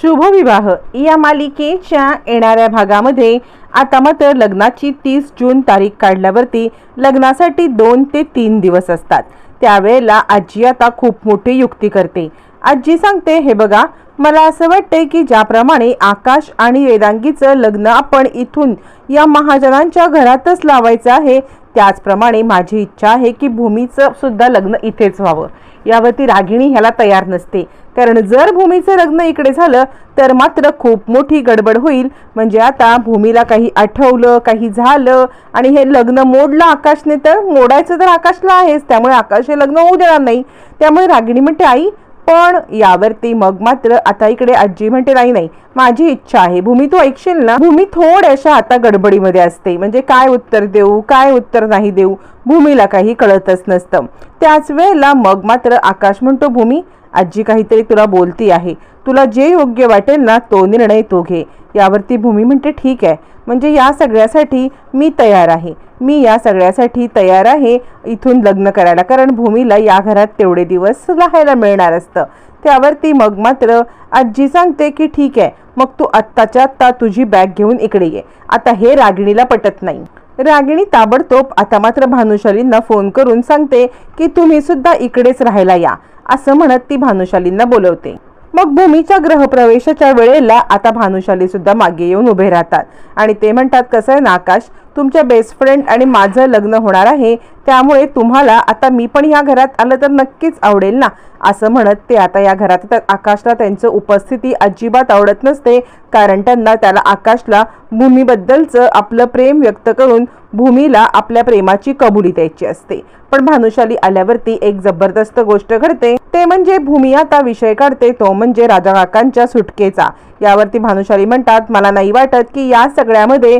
शुभविवाह या मालिकेच्या येणाऱ्या भागामध्ये आता मात्र लग्नाची तीस जून तारीख काढल्यावरती लग्नासाठी दोन ते तीन दिवस असतात. त्यावेळेला आजी आता खूप मोठी युक्ती करते. आजी सांगते हे बघा मला असं वाटतंय की ज्याप्रमाणे आकाश आणि वेदांगीचं लग्न आपण इथून या महाजनांच्या घरातच लावायचं आहे त्याचप्रमाणे माझी इच्छा आहे की भूमीचं सुद्धा लग्न इथेच व्हावं. यावरती रागिणी ह्याला तयार नसते. कारण जर भूमीचं लग्न इकडे झालं तर मात्र खूप मोठी गडबड होईल. म्हणजे आता भूमीला काही आठवलं काही झालं आणि हे लग्न मोडलं आकाशने तर मोडायचं तर आकाशला आहेच. त्यामुळे आकाश हे लग्न होऊ देणार नाही. त्यामुळे रागिणी म्हणते आई पण यावरती मग मात्र आता इकडे आजी म्हणते नाही नाही माझी इच्छा आहे. भूमी तू ऐकशील ना? भूमी थोड्याशा आता गडबडीमध्ये असते. म्हणजे काय उत्तर देऊ काय उत्तर नाही देऊ? भूमीला काही कळतच नसतं. त्याच वेळेला मग मात्र आकाश म्हणतो भूमी आजी काहीतरी तुला बोलती आहे. तुला जे योग्य वाटेल ना तो निर्णय तो घे. यावरती भूमी म्हणते ठीक आहे. म्हणजे या सगळ्यासाठी मी तयार आहे. मी या सगळ्यासाठी तयार आहे इथून लग्न करायला. कारण भूमीला या घरात तेवढे दिवस राहायला मिळणार असतं. त्यावरती मग मात्र आजी सांगते की ठीक आहे. मग तू आत्ताच्या आत्ता तुझी बॅग घेऊन इकडे ये. आता हे रागिणीला पटत नाही. रागिणी ताबडतोब आता मात्र भानुशालींना फोन करून सांगते की तुम्ही सुद्धा इकडेच राहायला या. असं म्हणत ती भानुशालींना बोलवते. मग भूमीच्या ग्रहप्रवेशाच्या वेळेला आता भानुशाली सुद्धा मागे येऊन उभे राहतात. आणि ते म्हणतात कसं आहे ना आकाश तुमच्या बेस्ट फ्रेंड आणि माझं लग्न होणार आहे. त्यामुळे तुम्हाला आता मी पण या घरात आलं तर नक्कीच आवडेल ना असं म्हणत ते आता या घरात आकाशला त्यांचं उपस्थिती अजिबात आवडत नसते कारण त्यांना त्याला आकाशला भूमीबद्दलचं आपलं प्रेम व्यक्त करून भूमीला आपल्या प्रेमाची कबुली द्यायची असते. पण भानुशाली आल्यावरती एक जबरदस्त गोष्ट घडते. ते म्हणजे भूमी आता विषय काढते तो म्हणजे राजा काकांच्या सुटकेचा. यावरती भानुशाली म्हणतात मला नाही वाटत की या सगळ्यामध्ये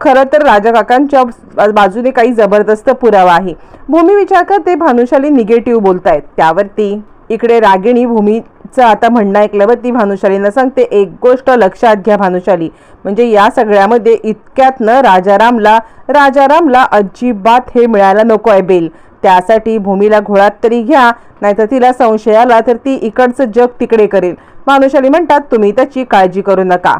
खरं तर राजा काकांच्या बाजूने काही जबरदस्त पुरावा आहे. भूमी विचार करते भानुशाली निगेटिव्ह बोलतायत. त्यावरती इकडे रागिणी भूमीचं आता म्हणणं ऐकल्यावरती भानुशालीनं सांगते एक गोष्ट लक्षात घ्या भानुशाली. म्हणजे या सगळ्यामध्ये इतक्यातनं राजारामला राजारामला अजिबात हे मिळायला नको आहे बेल. त्यासाठी भूमीला घोळात तरी घ्या नाहीतर तिला संशय आला तर ती इकडचं जग तिकडे करेल. भानुशाली म्हणतात तुम्ही त्याची काळजी करू नका.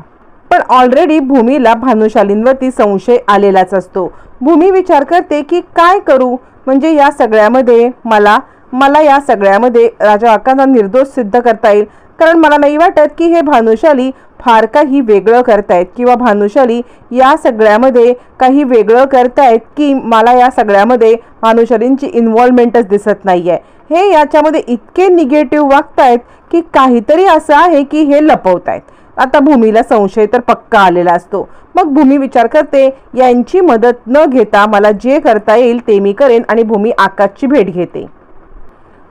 पण ऑलरेडी भूमीला भानुशालींवरती संशय आलेलाच असतो. भूमी विचार करते की काय करू? म्हणजे या सगळ्यामध्ये मला मला या सगळ्यामध्ये राजा काकांना निर्दोष सिद्ध करता येईल. कारण मला नाही वाटत की हे भानुशाली फार काही वेगळं करतायत किंवा भानुशाली या सगळ्यामध्ये काही वेगळं करतायत की मला या सगळ्यामध्ये भानुशालींची इन्व्हॉल्वमेंटच दिसत नाही आहे हे याच्यामध्ये इतके निगेटिव्ह वागतायत की काहीतरी असं आहे की हे लपवतायत. आता भूमीला संशय तर पक्का आलेला असतो. मग भूमी विचार करते यांची मदत न घेता मला जे करता येईल ते मी करेन आणि भूमी आकाशची भेट घेते.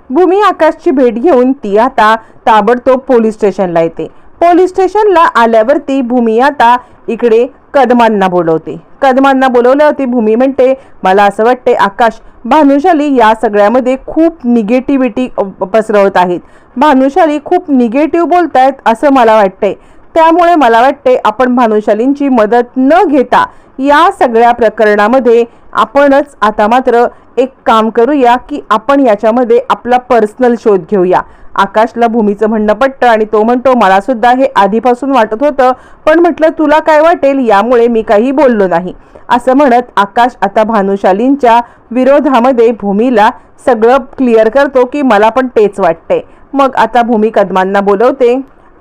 भूमी आकाशची भेट घेऊन ती आता ताबडतोब पोलीस स्टेशनला येते. पोलीस स्टेशनला आल्यावरती भूमी आता इकडे कदमांना बोलवते. कदमांना बोलवल्यावरती भूमी म्हणते मला असं वाटते आकाश भानुशाली या सगळ्यामध्ये खूप निगेटिव्हिटी पसरवत आहेत. भानुशाली खूप निगेटिव्ह बोलत आहेत असं मला वाटतंय. त्यामुळे मला वाटते आपण भानुशालींची मदत न घेता या सगळ्या प्रकरणामध्ये आपणच आता मात्र एक काम करूया की आपण याच्यामध्ये आपला पर्सनल शोध घेऊया. आकाशला भूमीचं म्हणणं पटतं आणि तो म्हणतो मला सुद्धा हे आधीपासून वाटत होतं पण म्हटलं तुला काय वाटेल यामुळे मी काही बोललो नाही. असं म्हणत आकाश आता भानुशालींच्या विरोधामध्ये भूमीला सगळं क्लिअर करतो की मला पण तेच वाटते मग आता भूमी कदमांना बोलवते.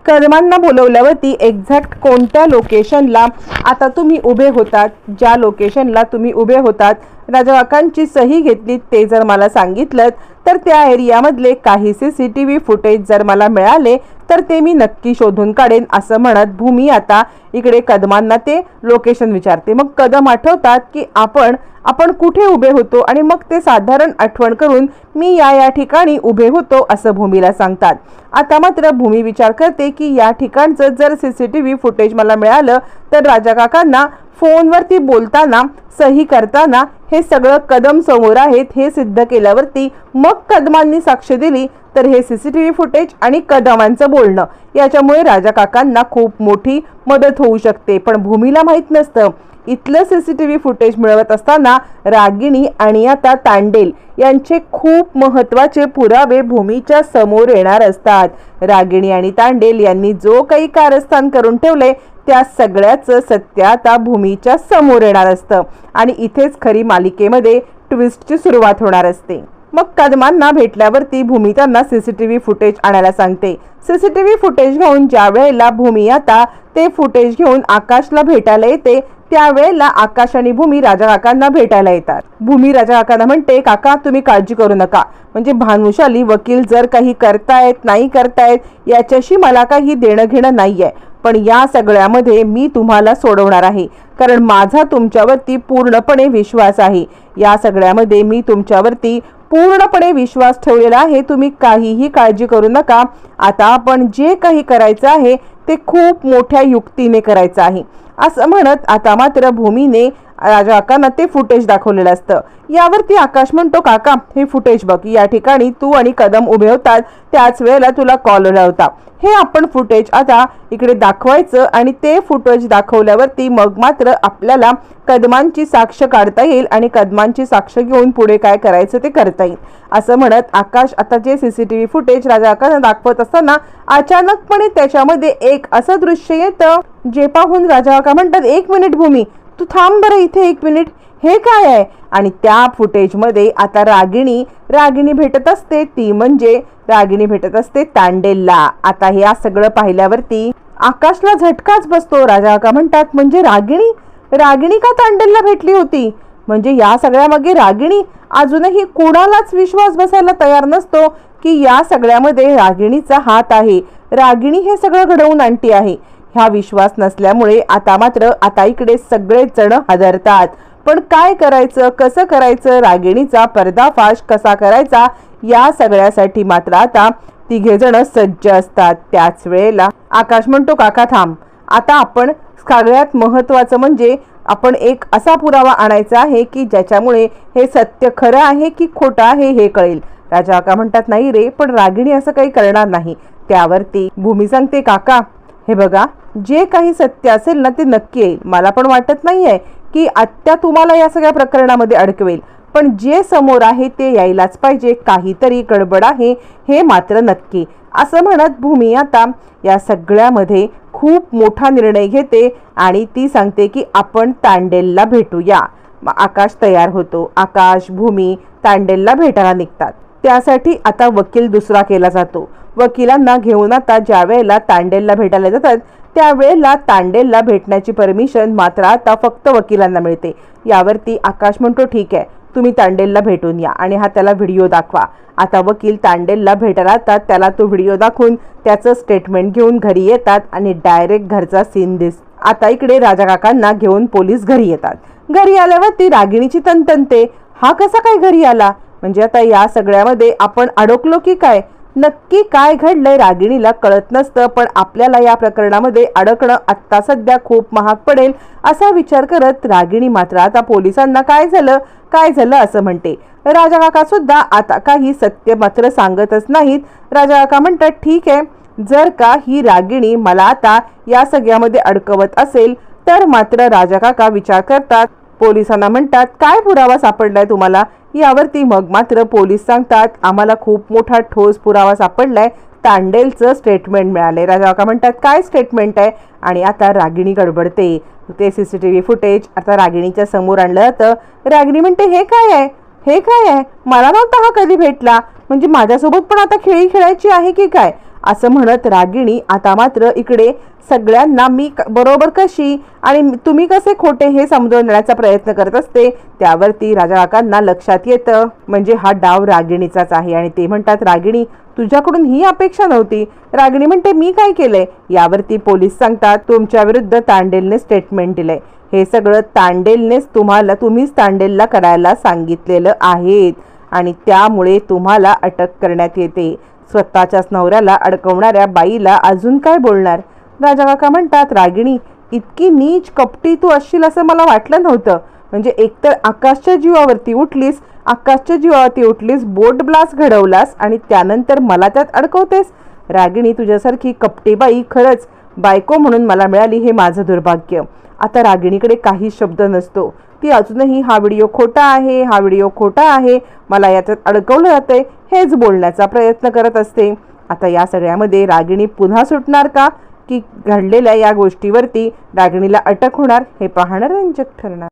कदमांना बोलवल्यावरती एक्झॅक्ट कोणत्या लोकेशनला आता तुम्ही उभे होतात? ज्या लोकेशनला तुम्ही उभे होतात राजा काकांची सही घेतली ते जर मला सांगितलं तर त्या एरियामधले काही C C T V footage जर मला मिळाले तर ते मी नक्की शोधून काढेन असं म्हणत भूमी आता इकडे कदमांना ते लोकेशन विचारते. मग कदम आठवतात की आपण आपण कुठे उभे होतो आणि मग ते साधारण आठवण करून मी या या ठिकाणी उभे होतो असं भूमीला सांगतात. आता मात्र भूमी विचार करते की या ठिकाणचं जर C C T V footage मला मिळालं तर राजा काकांना फोनवरती बोलताना सही करताना हे सगळं कदम समोर आहेत हे सिद्ध केल्यावरती मग कदमांनी साक्ष दिली तर हे सीसीटीव्ही फुटेज आणि कदमांचं बोलणं. याच्यामुळे राजा काकांना खूप मोठी मदत होऊ शकते. पण भूमीला माहीत नसतं. इथलं सीसीटीव्ही फुटेज मिळवत असताना रागिणी आणि आता तांडेल यांचे खूप महत्त्वाचे पुरावे भूमीच्या समोर येणार असतात. रागिणी आणि तांडेल यांनी जो काही कारस्थान करून ठेवले त्या सगळ्याचं सत्य आता भूमीच्या समोर येणार असतं. आणि इथेच खरी मालिकेमध्ये ट्विस्टची सुरुवात होणार असते. मग कदमांना भेटल्यावरती भूमी त्यांना सीसीटीव्ही फुटेज आणायला सांगते. सीसीटीव्ही फुटेज घेऊन ज्या वेळेला भूमी आता ते फुटेज घेऊन आकाशला भेटायला येते त्यावेळेला आकाश आणि भूमी राजा काकांना भेटायला येतात. भूमी राजा काकांना म्हणते काका तुम्ही काळजी करू नका. म्हणजे भानुशाली वकील जर काही करतायत नाही करतायत याच्याशी मला काही देणं घेणं नाहीये. पण या सगळ्यामध्ये मी तुम्हाला सोडवणार आहे. कारण माझा तुमच्यावरती पूर्णपणे विश्वास आहे. या सगळ्यामध्ये मी तुमच्यावरती पूर्णपणे विश्वास ठेवलेला आहे. तुम्ही काहीही काळजी करू नका. आता आपण जे काही करायचं आहे ते खूप मोठ्या युक्तीने करायचं आहे. असं म्हणत आता मात्र भूमीने राजा काकांना ते फुटेज दाखवलेलं असतं. यावरती आकाश म्हणतो काका हे फुटेज बघ. या ठिकाणी तू आणि कदम उभे होतात. त्याच वेळेला तुला कॉल आला होता. हे आपण फुटेज आता इकडे दाखवायचं आणि ते फुटेज दाखवल्यावरती मग मात्र आपल्याला कदमांची साक्ष काढता येईल आणि कदमांची साक्ष घेऊन पुढे काय करायचं ते करता येईल. असं म्हणत आकाश आता जे C C T V footage Raja दाखवत असताना अचानकपणे त्याच्यामध्ये एक असं दृश्य येतं जे पाहून राजा काका म्हणतात एक मिनिट भूमी. तू थांब बरं इथे एक मिनिट. हे काय आहे? आणि त्या फुटेजमध्ये आता रागिणी रागिणी भेटत असते. ती म्हणजे रागिणी भेटत असते तांडेलला. आता हे सगळं पाहिल्यावरती आकाशला झटकाच बसतो. राजा का म्हणतात म्हणजे रागिणी? रागिणी का तांडेलला भेटली होती? म्हणजे या सगळ्यामागे रागिणी. अजूनही कुणालाच विश्वास बसायला तयार नसतो की या सगळ्यामध्ये रागिणीचा हात आहे. रागिणी हे सगळं घडवून आणती आहे. ह्या विश्वास नसल्यामुळे आता मात्र आता इकडे सगळेच जण हादरतात. पण काय करायचं कसं करायचं रागिणीचा पर्दाफाश कसा करायचा या सगळ्यासाठी मात्र आता तिघे जण सज्ज असतात. त्याच वेळेला आकाश म्हणतो काका थांब. आता आपण सगळ्यात महत्वाचं म्हणजे आपण एक असा पुरावा आणायचा आहे की ज्याच्यामुळे हे सत्य खरं आहे की खोटं आहे हे कळेल. राजा काका म्हणतात नाही रे पण रागिणी असं काही करणार नाही. त्यावरती भूमी सांगते काका हे बघा जे काही सत्य असेल ना ते नक्की येईल. मला पण वाटत नाही आहे की आत्या तुम्हाला या सगळ्या प्रकरणामध्ये अडकवेल. पण जे समोर आहे ते यायलाच पाहिजे. काहीतरी गडबड आहे हे मात्र नक्की. असं म्हणत भूमी आता या सगळ्यामध्ये खूप मोठा निर्णय घेते आणि ती सांगते की आपण तांडेलला भेटूया. आकाश तयार होतो. आकाश भूमी तांडेलला भेटायला निघतात. त्यासाठी आता वकील दुसरा केला जातो. वकिलांना घेऊन आता ज्या वेळेला तांडेलला भेटायला जातात त्यावेळेला तांडेलला भेटण्याची परमिशन मात्र आता फक्त वकिलांना मिळते. यावरती आकाश म्हणतो ठीक आहे तुम्ही तांडेलला भेटून या आणि हा त्याला व्हिडिओ दाखवा. आता वकील तांडेलला भेटायला येतात त्याला तो व्हिडिओ दाखवून त्याचं स्टेटमेंट घेऊन घरी येतात आणि डायरेक्ट घरचा सीन दिस आता इकडे राजा काकांना घेऊन पोलीस घरी येतात. घरी आल्यावर ती रागिणीची तनतनते हा कसा काय घरी आला? म्हणजे आता या सगळ्यामध्ये आपण अडकलो की काय? नक्की काय घडलंय रागिणीला कळत नसतं पण आपल्याला या प्रकरणामध्ये अडकणं आत्ता सध्या खूप महाग पडेल असा विचार करत रागिणी मात्र आता पोलिसांना काय झालं काय झालं असं म्हणते. राजा काका सुद्धा आता काही सत्य मात्र सांगतच नाहीत. राजा काका म्हणतात ठीक आहे जर का ही रागिणी मला आता या सगळ्यामध्ये अडकवत असेल तर मात्र राजा काका विचार करतात पोलिसांना म्हणतात काय पुरावा सापडलाय तुम्हाला? यावरती मग मात्र पोलीस सांगतात आम्हाला खूप मोठा ठोस पुरावा सापडलाय. तांडेलचं स्टेटमेंट मिळाले राजा का म्हणतात काय स्टेटमेंट आहे? आणि आता रागिणी गडबडते. ते C C T V footage आता रागिणीच्या समोर आणलं जातं. रागिणी म्हणते हे काय आहे? हे काय आहे? मला नव्हता हा कधी भेटला. म्हणजे माझ्यासोबत पण आता खेळी खेळायची आहे की काय? असं म्हणत रागिणी आता मात्र इकडे सगळ्यांना मी बरोबर कशी? आणि तुम्ही कसे खोटे हे समजून देण्याचा प्रयत्न करत असते? त्यावरती राजा काकांना लक्षात येतं. म्हणजे हा डाव रागिणीचाच आहे. आणि ते म्हणतात रागिणी तुझ्याकडून ही अपेक्षा नव्हती. रागिणी म्हणते मी काय केलंय यावरती पोलीस सांगतात तुमच्या विरुद्ध तांडेलने स्टेटमेंट दिलंय हे सगळं तांडेलनेच तुम्हाला तुम्हीच तांडेलला करायला सांगितलेलं आहेत. आणि त्यामुळे तुम्हाला अटक करण्यात येते. स्वतःच्याच नवऱ्याला अडकवणाऱ्या बाईला अजून काय बोलणार? राजा काका म्हणतात रागिणी इतकी नीच कपटी तू असशील असं मला वाटलं नव्हतं. म्हणजे एकतर आकाशच्या जीवावरती उठलीस आकाशच्या जीवावरती उठलीस बोट ब्लास्ट घडवलास आणि त्यानंतर मला त्यात अडकवतेस? रागिणी तुझ्यासारखी कपटेबाई खरंच बायको म्हणून मला मिळाली हे माझं दुर्भाग्य. आता रागिणीकडे काही शब्द नसतो. ती अजूनही हा व्हिडिओ खोटा आहे हा व्हिडिओ खोटा आहे मला याच्यात अडकवलं जातंय हेच बोलण्याचा प्रयत्न करत असते. आता या सगळ्यामध्ये रागिणी पुन्हा सुटणार का? की घडलेल्या या गोष्टीवरती रागिणीला अटक होणार हे पाहणं रंजक ठरणार.